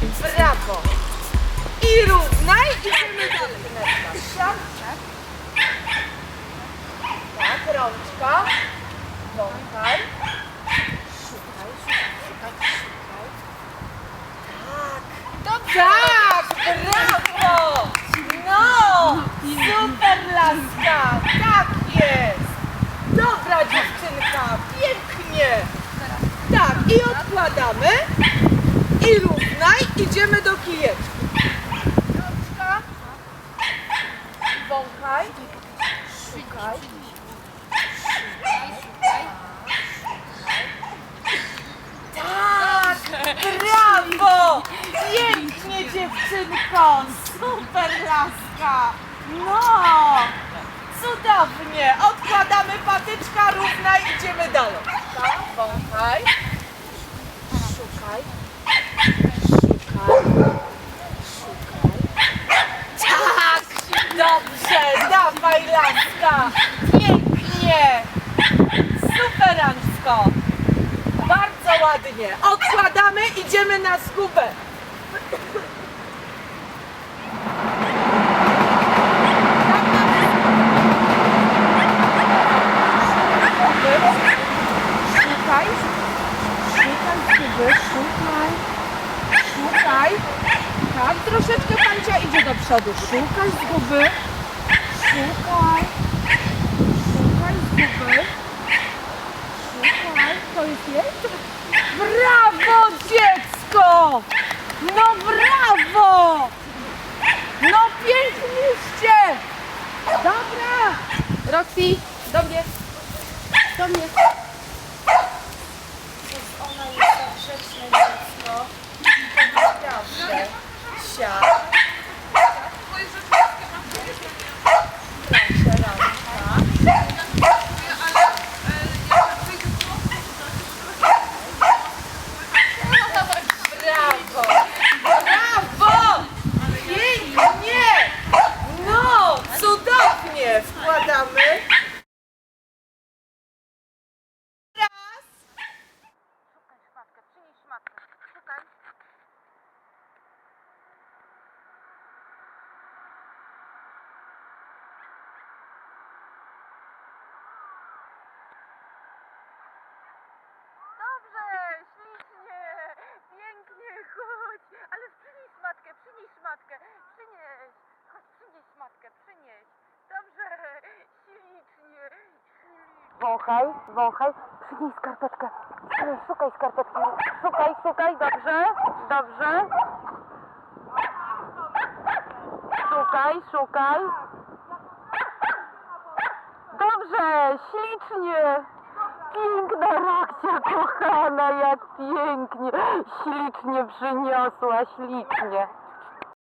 Brawo. I równaj, idziemy dalej. Siad. Tak, rączka. Wąchaj. Szukaj, szukaj, szukaj, szukaj. Tak. Dobrze. Tak, brawo. No, super laska. Tak jest. Dobra dziewczynka, pięknie. Tak, i odkładamy. I równaj, idziemy do kijeczki. Rączka. Wąchaj. Szukaj. Tak, brawo! Pięknie dziewczynko, super laska. No, cudownie. Odkładamy patyczka równa i idziemy dalej. Tak, wąchaj. Szukaj. Szukaj. Szukaj. Tak, dobrze, dawaj laska. Pięknie. Superancko. Bardzo ładnie. Odkładamy, idziemy na zgubę. Szukaj. Szukaj zguby, szukaj. Szukaj. Tak, troszeczkę pancia idzie do przodu. Szukaj zguby. Szukaj. Szukaj zguby. Szukaj. To jest jej? Brawo, No brawo! No piękniście! Dobra! Roxy, do mnie. Do mnie. Ona jest tak grzeczne dziecko. Naprawdę. Siad. Proszę, rączka. Brawo! Brawo! Pięknie! No, cudownie! Wkładamy. Raz. Dobrze, ślicznie, pięknie, chodź. Ale przynieś matkę, przynieś matkę, przynieś. Chodź, przynieś matkę, przynieś. Dobrze, ślicznie, ślicznie. Wąchaj, wąchaj. Przynieś skarpetkę. Szukaj skarpetki. Szukaj, szukaj, dobrze, dobrze. Szukaj, szukaj. Dobrze, ślicznie. Piękna reakcja, kochana, jak pięknie. Ślicznie przyniosła, ślicznie.